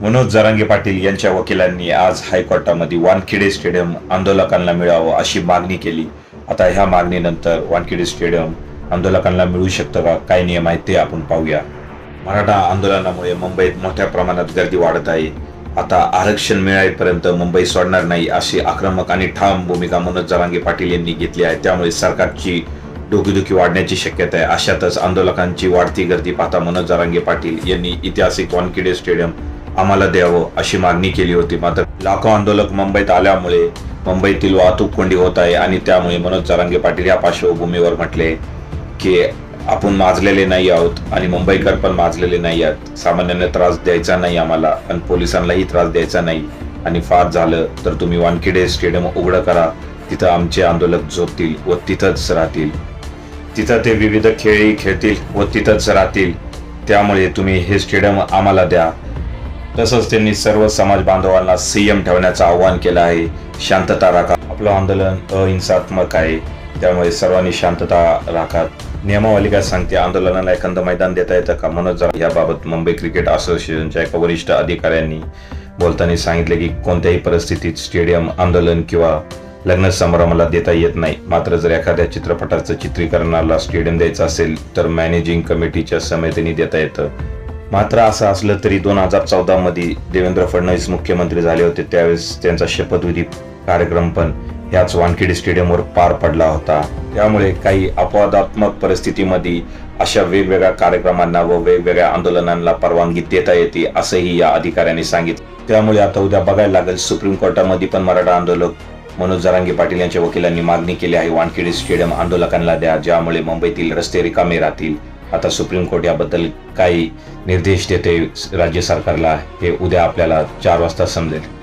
मनोज जरांगे पाटील यांच्या वकिलांनी आज हायकोर्टामध्ये वानखेडे स्टेडियम आंदोलकांना मिळावं अशी मागणी केली. आता ह्या मागणीनंतर वानखेडे स्टेडियम आंदोलकांना मिळू शकतं का? काय नियम आहेत ते आपण पाहूया. मराठा आंदोलनामुळे मुंबईत मोठ्या प्रमाणात गर्दी वाढत आहे. आता आरक्षण मिळाईपर्यंत मुंबई सोडणार नाही अशी आक्रमक आणि ठाम भूमिका मनोज जरांगे पाटील यांनी घेतली आहे. त्यामुळे सरकारची डोकीदुखी वाढण्याची शक्यता आहे. अशातच आंदोलकांची वाढती गर्दी पाहता मनोज जरांगे पाटील यांनी ऐतिहासिक वानखेडे स्टेडियम आम्हाला द्यावं अशी मागणी केली होती. मात्र लाखो आंदोलक मुंबईत आल्यामुळे मुंबईतील वाहतूक कोंडी होत आहे आणि त्यामुळे मनोज जरांगे पाटील या पार्श्वभूमीवर म्हटले की आपण माजलेले नाही आहोत आणि मुंबईकर पण माजलेले नाही आहेत. सामान्यांना त्रास द्यायचा नाही आम्हाला आणि पोलिसांनाही त्रास द्यायचा नाही. आणि फार झालं तर तुम्ही वानखेडे स्टेडियम उघडं करा. तिथं आमचे आंदोलक झोपतील व तिथंच राहतील. तिथं ते विविध खेळही खेळतील व तिथंच राहतील. त्यामुळे तुम्ही हे स्टेडियम आम्हाला द्या. तसंच त्यांनी सर्व समाज बांधवांना संयम ठेवण्याचं आवाहन केलं आहे. शांतता राखा. आपलं आंदोलन अहिंसात्मक आहे. त्यामुळे सर्वांनी शांतता राखात नियमावली काय सांगते आंदोलनाला एखादं मैदान देता येतं का? मनोज जा याबाबत मुंबई क्रिकेट असोसिएशनच्या एका वरिष्ठ अधिकाऱ्यांनी बोलताना सांगितले की कोणत्याही परिस्थितीत स्टेडियम आंदोलन किंवा लग्न समारंभाला देता येत नाही. मात्र जर एखाद्या चित्रपटाचं चित्रीकरणाला स्टेडियम द्यायचं असेल तर मॅनेजिंग कमिटीच्या समितीने देता येतं. मात्र असं असलं तरी दोन हजार चौदामध्ये देवेंद्र फडणवीस मुख्यमंत्री झाले होते त्यावेळेस त्यांचा शपथविधी कार्यक्रम पण ह्याच वानखेडे स्टेडियमवर पार पडला होता. त्यामुळे काही अपवादात्मक परिस्थितीमध्ये अशा वेगवेगळ्या कार्यक्रमांना व वेगवेगळ्या आंदोलनांना परवानगी देता येते असंही या अधिकाऱ्यांनी सांगितलं. त्यामुळे आता उद्या बघायला लागेल सुप्रीम कोर्टामध्ये पण मराठा आंदोलक मनोज जरांगे पाटील यांच्या वकिलांनी मागणी केली आहे वानखेडे स्टेडियम आंदोलकांना द्या ज्यामुळे मुंबईतील रस्ते रिकामे राहतील. आता सुप्रीम कोर्ट याबद्दल काही निर्देश देते राज्य सरकारला. हे उद्या आपल्याला चार वाजता समजेल.